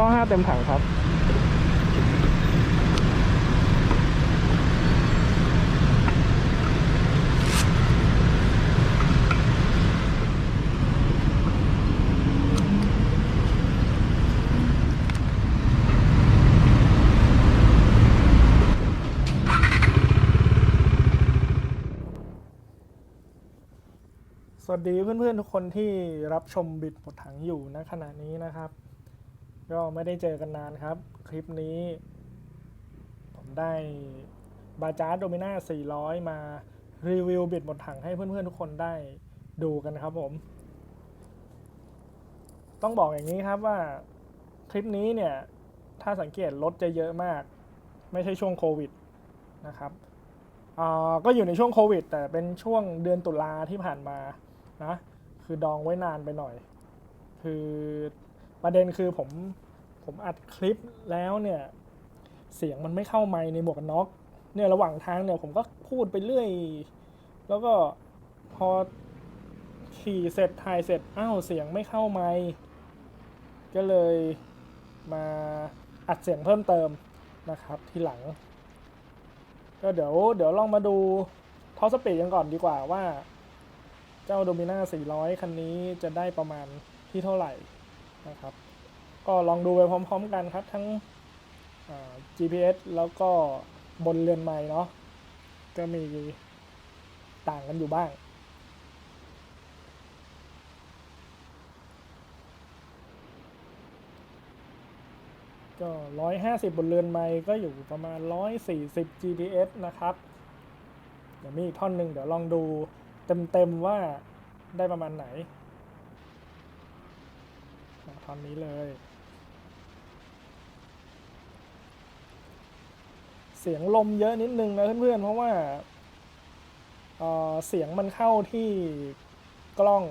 ตัวฮอ95เต็มถังครับสวัสดีเพื่อนๆ ทุกคนที่รับชมบิดหมดถังอยู่ณขณะนี้นะครับ ก็ไม่ได้เจอกันนานครับ คลิปนี้ ผมได้บาจาร์โดมิน่า400 มารีวิวบิดหมดถังให้เพื่อนๆทุกคนได้ดูกันครับผม ต้องบอกอย่างนี้ครับว่าคลิปนี้เนี่ย ถ้าสังเกตรถจะเยอะมาก ไม่ใช่ช่วงโควิดนะครับอ่าก็อยู่ในช่วงโควิด แต่เป็นช่วงเดือนตุลาที่ผ่านมานะคือดองไว้นานไปหน่อย คือ ประเด็นคือผมผมอัดคลิปแล้วเนี่ยเสียงมันไม่เข้าไม์ในหมวกกันน็อกเนี่ยระหว่างทางเนี่ยผมก็พูดไปเรื่อย แล้วก็พอขี่เสร็จถ่ายเสร็จอ้าวเสียงไม่เข้าไม์ก็เลยมาอัดเสียงเพิ่มเติมนะครับทีหลัง ก็เดี๋ยวเดี๋ยวลองมาดูท็อปสปีดกันก่อนดีกว่าว่า เจ้าโดมิน่า400 คันนี้จะได้ประมาณที่เท่าไหร่ นะครับ ก็ลองดูไปพร้อม ๆ กันครับ ทั้ง GPS แล้วก็บนเรือนไม้เนาะก็มีต่างกันอยู่บ้าง ก็150บนเรือนไม้ก็อยู่ประมาณ140 GPS นะครับ เดี๋ยวมีอีกท่อนหนึ่งเดี๋ยวลองดูเต็มๆว่าได้ประมาณไหน อะท่อนนี้เลย เสียงลมเยอะนิดนึงนะเพื่อนๆ เพราะว่าเเสียงมันเข้าที่กล้อง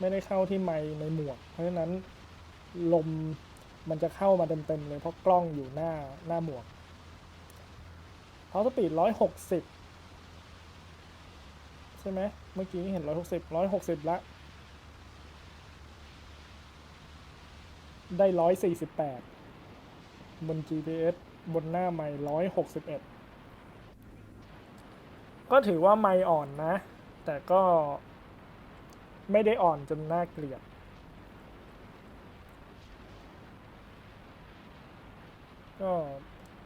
ไม่ได้เข้าที่ไมในหมวก เพราะฉะนั้นลมมันจะเข้ามาเต็มๆเลยเพราะกล้องอยู่หน้าหน้าหมวกเขาสปีดร้อยหกสิบใช่ไหมเมื่อกี้เห็นร้อยหกสิบร้อยหกสิบละ ได้ร้อยสี่สิบแปดบน GPS บนหน้าไม่ร้อยหกสิบเอ็ดก็ถือว่าไม่อ่อนนะ แต่ก็ไม่ได้อ่อนจนน่าเกลียด ก็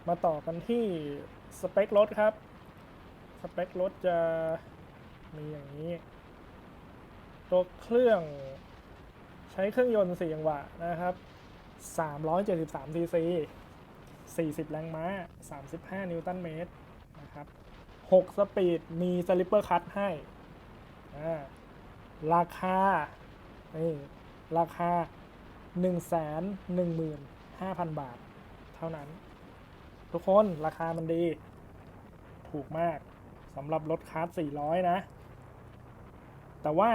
มาต่อกันที่สเปครถครับ สเปครถจะมีอย่างนี้ ตัวเครื่อง ใช้เครื่องยนต์4จังหวะนะครับ 373 cc 40 แรงม้า 35 นิวตันเมตรนะครับ 6 สปีด มีสลิปเปอร์คัตให้ ราคา นี่ ราคา 115,000 บาท เท่านั้น ทุกคนราคามันดี ถูกมากสำหรับรถคาร์ด400 นะ แต่ว่า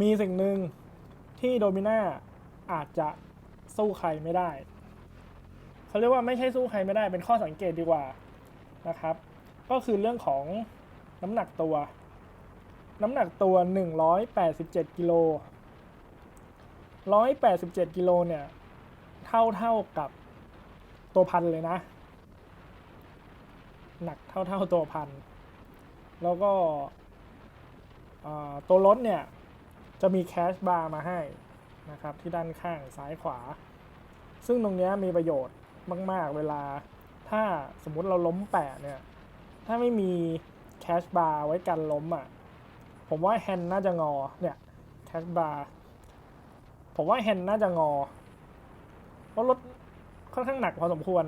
มีสิ่งหนึ่ง ที่โดมิน่าอาจจะสู้ใครไม่ได้เขาเรียกว่าไม่ใช่สู้ใครไม่ได้เป็นข้อสังเกตดีกว่านะครับ ก็คือเรื่องของน้ำหนักตัว น้ำหนักตัว 187กิโล187กิโลเนี่ยเท่าเท่ากับตัวพันเลยนะ หนักเท่าเท่าตัวพัน แล้วก็ตัวรถเนี่ย จะมีแคชบาร์มาให้นะครับที่ด้านข้างซ้ายขวา ซึ่งตรงนี้มีประโยชน์มาก ๆ เวลา ถ้าสมมุติเราล้มแปะเนี่ย ถ้าไม่มีแคชบาร์ไว้กันล้มอะ ผมว่าแฮนด์น่าจะงอเนี่ยแคชบาร์ผมว่าแฮนด์น่าจะงอ เพราะรถค่อนข้างหนักพอสมควร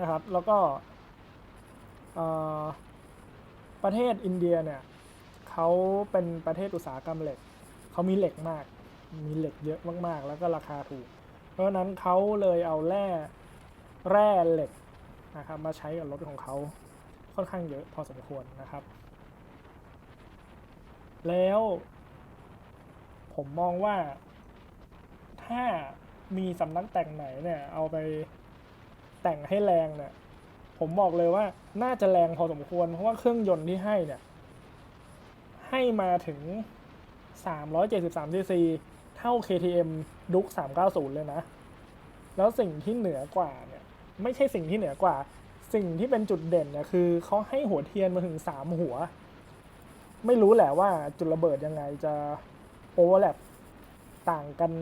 นะครับ แล้วก็ประเทศอินเดียเนี่ย เขาเป็นประเทศอุตสาหกรรมเหล็ก เขามีเหล็กมาก มีเหล็กเยอะมากๆ แล้วก็ราคาถูก เพราะฉะนั้นเขาเลยเอาแร่แร่เหล็กนะครับมาใช้กับรถของเขาค่อนข้างเยอะพอสมควรนะครับ แล้ว ผมมองว่าถ้ามีสำนักแต่งไหนเนี่ย เอาไปแต่งให้แรงเนี่ยผมบอกเลยว่าน่าจะแรงพอสมควร เพราะว่าเครื่องยนต์ที่ให้เนี่ย ให้มาถึง 373 cc เท่า KTM ดุก390 เลยนะ แล้วสิ่งที่เหนือกว่าเนี่ย ไม่ใช่สิ่งที่เหนือกว่า สิ่งที่เป็นจุดเด่นเนี่ยคือเขาให้หัวเทียนมาถึง 3 หัว ไม่รู้แหละว่าจุดระเบิดยังไงจะโอเวอร์แลปต่างกัน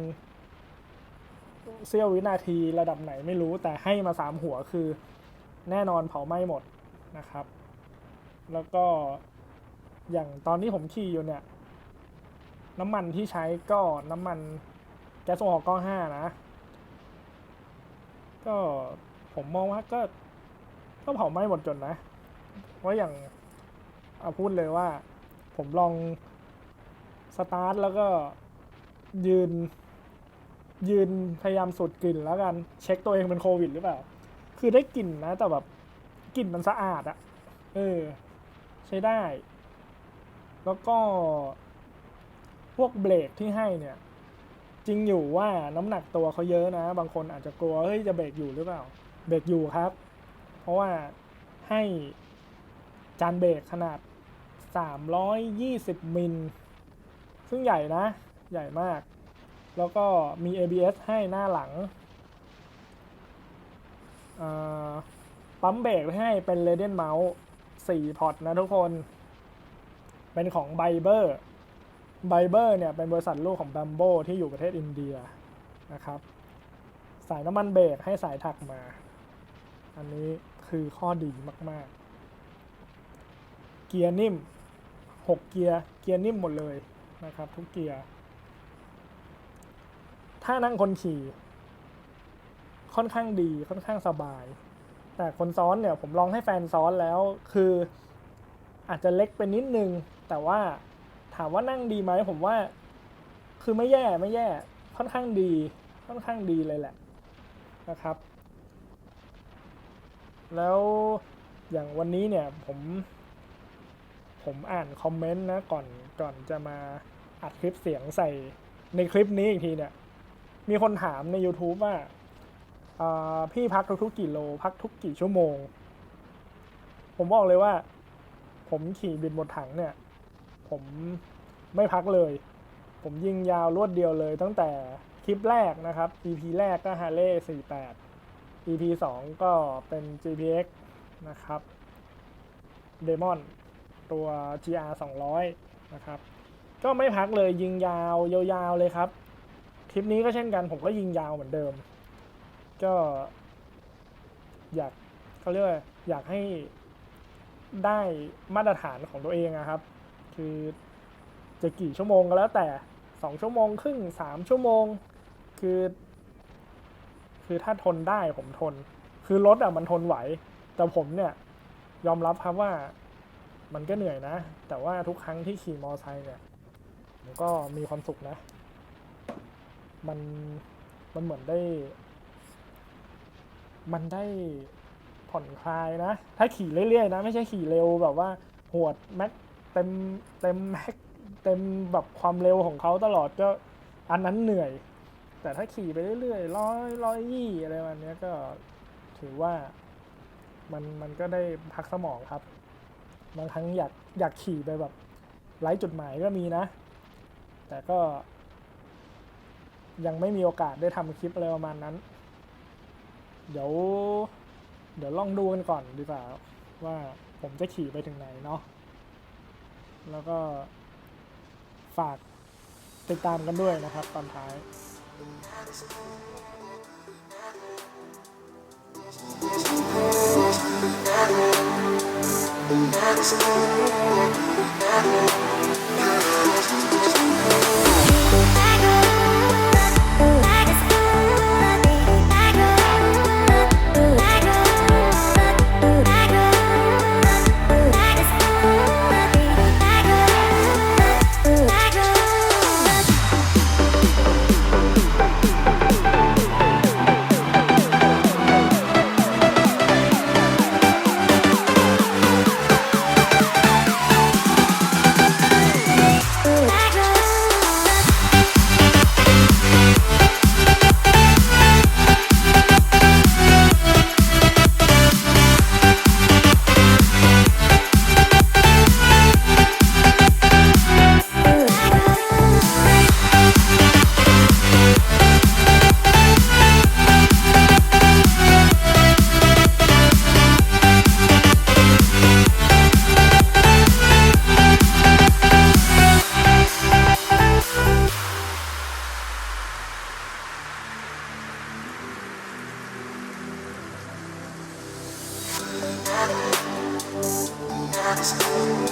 เสี้ยววินาทีระดับไหนไม่รู้แต่ให้มา3หัวคือแน่นอนเผาไหม้หมดนะครับ แล้วก็ อย่างตอนที่ผมขี่อยู่เนี่ย น้ำมันที่ใช้ก็น้ำมันแก๊สโซฮอล์ก็ห้านะ ก็ผมมองว่าก็ก็เผาไหม้หมดจนนะเพราอย่างเอาพูดเลยว่า ผมลองสตาร์ทแล้วก็ยืน ยืนพยายามสูดกลิ่นแล้วกันเช็คตัวเองเป็นโควิดหรือเปล่า คือได้กลิ่นนะ แต่แบบกลิ่นมันสะอาดอะเออ ใช้ได้ แล้วก็ พวกเบรกที่ให้เนี่ย จริงอยู่ว่าน้ำหนักตัวเขาเยอะนะ บางคนอาจจะกลัวเฮ้ยจะเบรกอยู่หรือเปล่า เบรกอยู่ครับ เพราะว่าให้จานเบรกขนาด 320 มิล ซึ่งใหญ่นะ ใหญ่มาก แล้วก็มี ABS ให้หน้าหลังปั๊มเบรกให้เป็น r a d i a n Mouse 4พอร์ตนะทุกคน เป็นของไบเบอร์ไบเบอร์เนี่ยเป็นบริษัทลูกของ b บ m โบที่อยู่ประเทศอินเดียนะครับ สายน้ำมันเบรกให้สายถักมา อันนี้คือข้อดีมาก ๆ เกียร์นิ่ม 6 เกียร์เกียร์นิ่มหมดเลยนะครับ ทุกเกียร์ ถ้านั่งคนขี่ ค่อนข้างดีค่อนข้างสบาย แต่คนซ้อนเนี่ยผมลองให้แฟนซ้อนแล้วคืออาจจะเล็กไปนิดนึง แต่ว่าถามว่านั่งดีไหมผมว่า คือไม่แย่ไม่แย่ค่อนข้างดีค่อนข้างดีเลยแหละนะครับ แล้วอย่างวันนี้เนี่ยผมผมอ่านคอมเมนต์นะก่อนก่อนจะมาอัดคลิปเสียงใส่ในคลิปนี้อีกทีเนี่ย มีคนถามใน YouTube ว่าพี่พักทุกๆกี่โล พักทุกกี่ชั่วโมง ผมบอกเลยว่า ผมขี่บินหมดถังเนี่ย ผมไม่พักเลย ผมยิงยาวรวดเดียวเลย ตั้งแต่คลิปแรกนะครับ EP แรกก็ Harley 48 EP 2 ก็เป็น GPX นะครับ Demon ตัว GR 200 นะครับ ก็ไม่พักเลยยิงยาวยาวๆเลยครับ คลิปนี้ก็เช่นกันผมก็ยิงยาวเหมือนเดิม ก็ อยากเขาเรียกอยากให้ได้มาตรฐานของตัวเองอะครับ คือจะกี่ชั่วโมงก็แล้วแต่สองชั่วโมงครึ่งสามชั่วโมง คือ คือถ้าทนได้ผมทน คือรถอะมันทนไหว แต่ผมเนี่ย ยอมรับครับว่ามันก็เหนื่อยนะ แต่ว่าทุกครั้งที่ขี่มอไซค์เนี่ยผมก็มีความสุขนะ มันมันเหมือนได้ มันได้ผ่อนคลายนะ ถ้าขี่เรื่อยๆนะ ไม่ใช่ขี่เร็วแบบว่าหวดแม็ก เต็มเต็มแม็กเต็มแบบความเร็วของเขาตลอดก็อันนั้นเหนื่อย แต่ถ้าขี่ไปเรื่อยๆร้อยร้อยยี่อะไรแบบนี้ก็ถือว่ามันมันก็ได้พักสมองครับ บางครั้งอยากอยากขี่ไปแบบไร้จุดหมายก็มีนะ แต่ก็ ยังไม่มีโอกาสได้ทำคลิปอะไรประมาณนั้น เดี๋ยว เดี๋ยวลองดูกันก่อนดีกว่า ว่าผมจะขี่ไปถึงไหนเนาะ แล้วก็ฝากติดตามกันด้วยนะครับตอนท้าย「mais.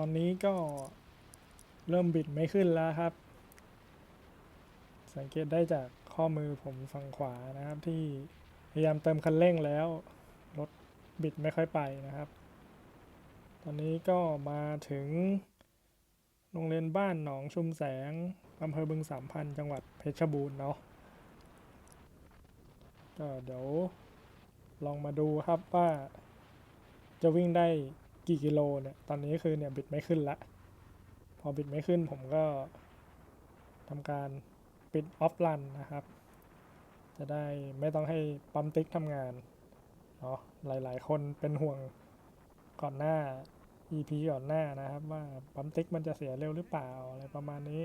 อนนี้ก็เริ่มบิดไม่ขึ้นแล้วครับ สังเกตได้จากข้อมือผมฝั่งขวานะครับที่พยายามเติมคันเร่งแล้ว รถบิดไม่ค่อยไปนะครับ ตอนนี้ก็มาถึงโรงเรียนบ้านหนองชุมแสงอำเภอบึงสามพันจังหวัดเพชรบูรณ์เนาะก็เดี๋ยวลองมาดูครับว่าจะวิ่งได้ กี่กิโลเนี่ย ตอนนี้คือเนี่ยบิดไม่ขึ้นละ พอบิดไม่ขึ้นผมก็ทำการปิดออฟรันนะครับ จะได้ไม่ต้องให้ปั๊มติ๊กทำงานเนาะหลาย ๆ คนเป็นห่วงก่อนหน้า EP ก่อนหน้านะครับ ว่าปั๊มติ๊กมันจะเสียเร็วหรือเปล่าอะไรประมาณนี้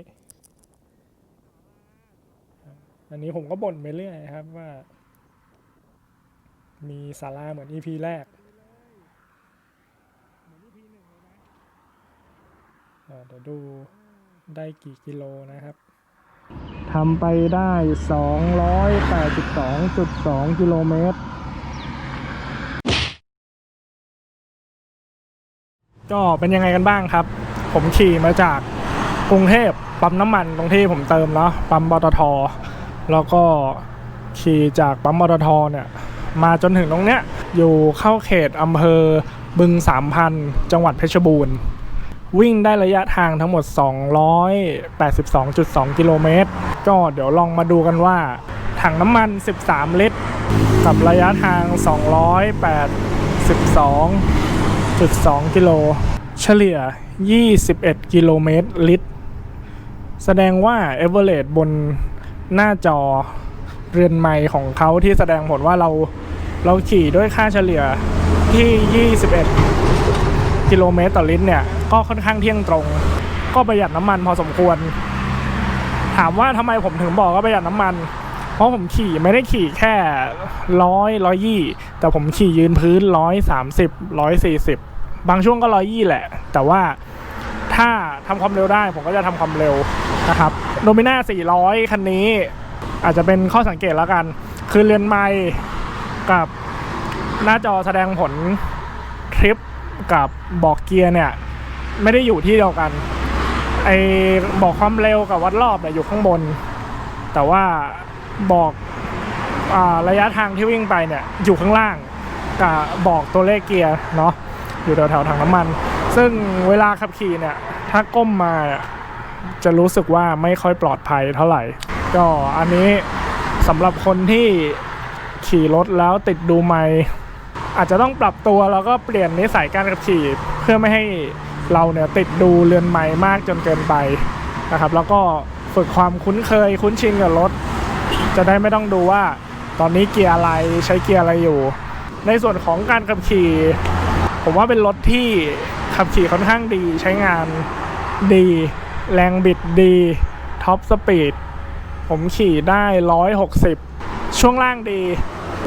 อันนี้ผมก็บ่นไปเรื่อยครับว่า มีสาราเหมือน EP แรก อ่า เดี๋ยวดูได้กี่กิโลนะครับทำไปได้ 282.2 กิโลเมตร ก็เป็นยังไงกันบ้างครับ ผมขี่มาจากกรุงเทพปั๊มน้ำมันตรงที่ผมเติมเนาะปั๊มปตท แล้วก็ขี่จากปั๊มปตทเนี่ยมาจนถึงตรงเนี้ยอยู่เข้าเขตอำเภอบึงสามพัน จังหวัดเพชรบูรณ์ วิ่งได้ระยะทางทั้งหมด 282.2 กิโลเมตร ก็เดี๋ยวลองมาดูกันว่า ถังน้ำมัน 13 ลิตร กับระยะทาง 282.2 กิโล เฉลี่ย 21 กิโลเมตรลิตร แสดงว่า e v e r a g e บนหน้าจอเรือนไมล์ของเขาที่แสดงผลว่าเราเราขี่ด้วยค่าเฉลี่ยที่ 21 กิโลเมตรต่อลิตรเนี่ย ก็ค่อนข้างเที่ยงตรง ก็ประหยัดน้ำมันพอสมควร ถามว่าทำไมผมถึงบอกว่าประหยัดน้ำมัน เพราะผมขี่ไม่ได้ขี่แค่ร้อยร้อยยี่แต่ผมขี่ยืนพื้นร้อยสามสิบร้อยสี่สิบบางช่วงก็ร้อยยี่แหละ แต่ว่าถ้าทำความเร็วได้ผมก็จะทำความเร็วนะครับโดมิน่า400 คันนี้ อาจจะเป็นข้อสังเกตแล้วกัน คือเรือนไมล์กับหน้าจอแสดงผลทริป กับบอกเกียร์เนี่ย ไม่ได้อยู่ที่เดียวกัน ไอบอกความเร็วกับวัดรอบเนี่ยอยู่ข้างบน แต่ว่าบอกอระยะทางที่วิ่งไปเนี่ยอยู่ข้างล่างกับบอกตัวเลขเกียร์เนาะอยู่แถวๆถังน้ำมัน ซึ่งเวลาขับขี่เนี่ย ถ้าก้มมาจะรู้สึกว่าไม่ค่อยปลอดภัยเท่าไหร่ ก็อันนี้สำหรับคนที่ขี่รถแล้วติดดูไมค์ อาจจะต้องปรับตัวแล้วก็เปลี่ยนนิสัยการขับขี่เพื่อไม่ให้เราเนี่ยติดดูเรือนไม้มากจนเกินไปนะครับ แล้วก็ฝึกความคุ้นเคยคุ้นชินกับรถ จะได้ไม่ต้องดูว่าตอนนี้เกียร์อะไรใช้เกียร์อะไรอยู่ ในส่วนของการขับขี่ ผมว่าเป็นรถที่ขับขี่ค่อนข้างดีใช้งานดี แรงบิดดีท็อปสปีดผมขี่ได้ 160 ช่วงล่างดี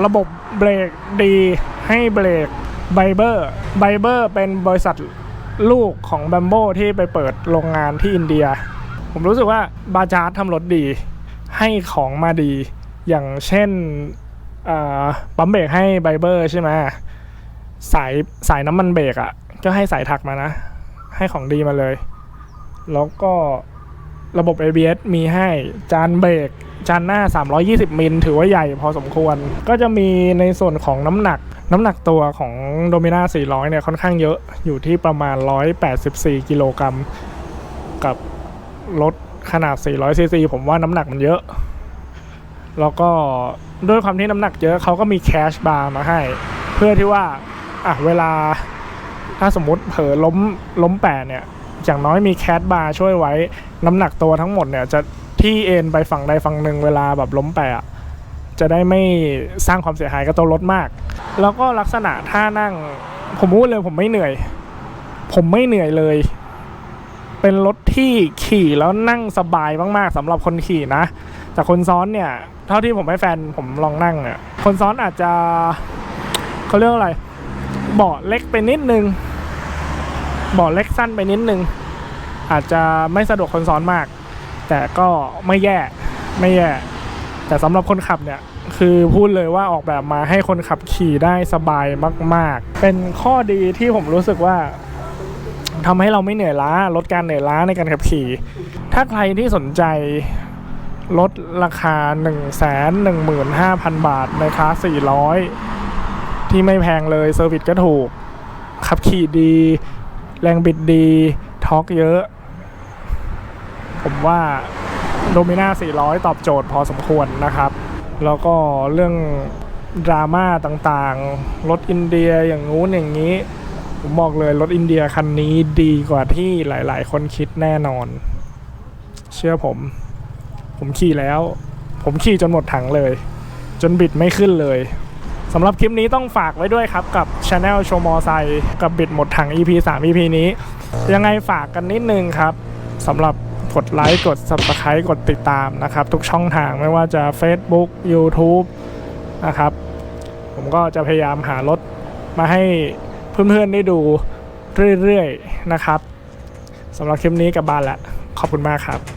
ระบบเบรกดี ให้เบรกไบเบอร์ไบเบอร์เป็นบริษัทลูกของแบมโบที่ไปเปิดโรงงานที่อินเดีย ผมรู้สึกว่าบาจาร์ทำรถดี ให้ของมาดี อย่างเช่นปั๊มเบรกให้ไบเบอร์ใช่ไหมสายสายน้ำมันเบรกอะ่ะ ก็ให้สายถักมานะ ให้ของดีมาเลย แล้วก็ระบบ ABS มีให้จานเบรกจานหน้า 320 มิล ถือว่าใหญ่พอสมควร ก็จะมีในส่วนของน้ำหนัก น้ำหนักตัวของโดมิน่า400 เนี่ยค่อนข้างเยอะอยู่ที่ประมาณ 184 กิโลกรัมกับรถขนาด 400ซีซีผมว่าน้ำหนักมันเยอะ แล้วก็ด้วยความที่น้ำหนักเยอะเขาก็มีแคชบาร์มาให้ เพื่อที่ว่าอะเวลาถ้าสมมติเผลอล้มล้มแปะเนี่ย อย่างน้อยมีแคชบาร์ช่วยไว้ น้ำหนักตัวทั้งหมดเนี่ยจะที่เอ็นไปฝั่งใดฝั่งหนึ่งเวลาแบบล้มแปะ จะได้ไม่สร้างความเสียหายกับตัวรถมาก แล้วก็ลักษณะท่านั่ง ผมพูดเลยผมไม่เหนื่อย ผมไม่เหนื่อยเลย เป็นรถที่ขี่แล้วนั่งสบายมากๆสำหรับคนขี่นะ แต่คนซ้อนเนี่ย เท่าที่ผมให้แฟนผมลองนั่งเนี่ยคนซ้อนอาจจะเขาเรียกว่าอะไรเบาะเล็กไปนิดนึงเบาะเล็กสั้นไปนิดนึง อาจจะไม่สะดวกคนซ้อนมาก แต่ก็ไม่แย่ไม่แย่ แต่สำหรับคนขับเนี่ยคือพูดเลยว่าออกแบบมาให้คนขับขี่ได้สบายมาก ๆ เป็นข้อดีที่ผมรู้สึกว่าทำให้เราไม่เหนื่อยล้าลดการเหนื่อยล้าในการขับขี่ ถ้าใครที่สนใจลดราคา 1 1 5 0 0 0 บาทในคลาส 400 ที่ไม่แพงเลยเซอร์วิสก็ถูก ขับขี่ดี แรงบิดดี ทอร์กเยอะ ผมว่า โดมิน่า400 ตอบโจทย์พอสมควรนะครับ แล้วก็เรื่องดราม่าต่างๆ รถอินเดียอย่างงู้นอย่างนี้ ผมบอกเลยรถอินเดียคันนี้ดีกว่าที่หลาย ๆ คนคิดแน่นอน เชื่อผม ผมขี่แล้ว ผมขี่จนหมดถังเลย จนบิดไม่ขึ้นเลยสำหรับคลิปนี้ต้องฝากไว้ด้วยครับ กับ Channel โชว์มอไซค์กับบิดหมดถัง EP 3 EP นี้ ยังไงฝากกันนิดนึงครับสำหรับ กดไลค์กด Subscribe กดติดตามนะครับ ทุกช่องทางไม่ว่าจะ Facebook YouTube นะครับ ผมก็จะพยายามหารถมาให้เพื่อนๆได้ดูเรื่อยๆนะครับสำหรับคลิปนี้กลับบ้านละขอบคุณมากครับ